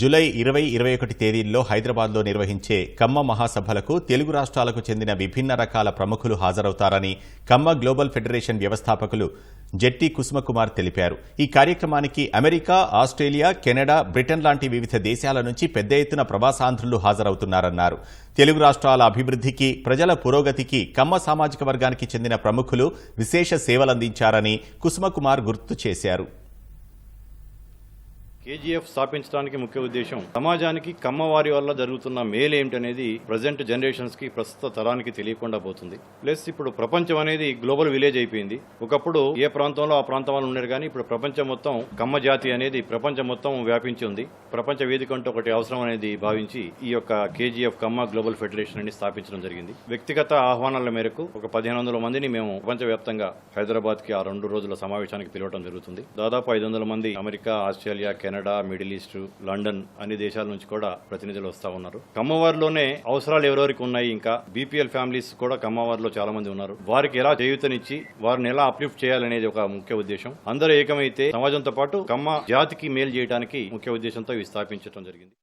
July ఇరవై ఇరవై ఒకటి తేదీల్లో హైదరాబాద్లో నిర్వహించే కమ్మ మహాసభలకు తెలుగు రాష్ట్రాలకు చెందిన విభిన్న రకాల ప్రముఖులు హాజరవుతారని కమ్మ గ్లోబల్ ఫెడరేషన్ వ్యవస్థాపకులు జెట్టి కుసుమకుమార్ తెలిపారు. ఈ కార్యక్రమానికి అమెరికా ఆస్ట్రేలియా కెనడా బ్రిటన్ లాంటి వివిధ దేశాల నుంచి పెద్ద ఎత్తున ప్రవాసాంధ్రులు హాజరవుతున్నారన్నారు. తెలుగు రాష్ట్రాల అభివృద్ధికి ప్రజల పురోగతికి కమ్మ సామాజిక వర్గానికి చెందిన ప్రముఖులు విశేష సేవలందించారని కుసుమకుమార్ గుర్తు చేశారు. కేజీఎఫ్ స్థాపించడానికి ముఖ్య ఉద్దేశం సమాజానికి కమ్మవారి వల్ల జరుగుతున్న మేలు ఏమిటనేది ప్రజెంట్ జనరేషన్స్కి ప్రస్తుత తరానికి తెలియకుండా పోతుంది. ప్లస్ ఇప్పుడు ప్రపంచం అనేది గ్లోబల్ విలేజ్ అయిపోయింది. ఒకప్పుడు ఏ ప్రాంతంలో ఆ ప్రాంతం వాళ్ళు ఉన్నారు కానీ ఇప్పుడు ప్రపంచం మొత్తం కమ్మ జాతి అనేది ప్రపంచం మొత్తం వ్యాపించి ఉంది. ప్రపంచ వేదిక అంటూ ఒకటి అవసరం అనేది భావించి ఈ యొక్క కేజీఎఫ్ కమ్మ గ్లోబల్ ఫెడరేషన్ అని స్థాపించడం జరిగింది. వ్యక్తిగత ఆహ్వానాల మేరకు ఒక పదిహేను వందల మందిని మేము ప్రపంచవ్యాప్తంగా హైదరాబాద్కి ఆ రెండు రోజుల సమావేశానికి పిలవడం జరుగుతుంది. దాదాపు ఐదు వందల మంది America Australia Canada middle east London అన్ని దేశాల నుంచి కూడా ప్రతినిధులు వస్తా ఉన్నారు. కమ్మవారిలోనే అవసరాలు ఎవరెవరికి ఉన్నాయి ఇంకా? బీపీఎల్ ఫ్యామిలీస్ కూడా కమ్మవారిలో చాలా మంది ఉన్నారు. వారికి ఎలా చేయూతనిచ్చి వారిని ఎలా అప్లిఫ్ట్ చేయాలనేది ఒక ముఖ్య ఉద్దేశం. అందరూ ఏకమైతే సమాజంతో పాటు కమ్మ జాతికి మేలు చేయడానికి ముఖ్య ఉద్దేశంతో ఇవి స్థాపించడం జరిగింది.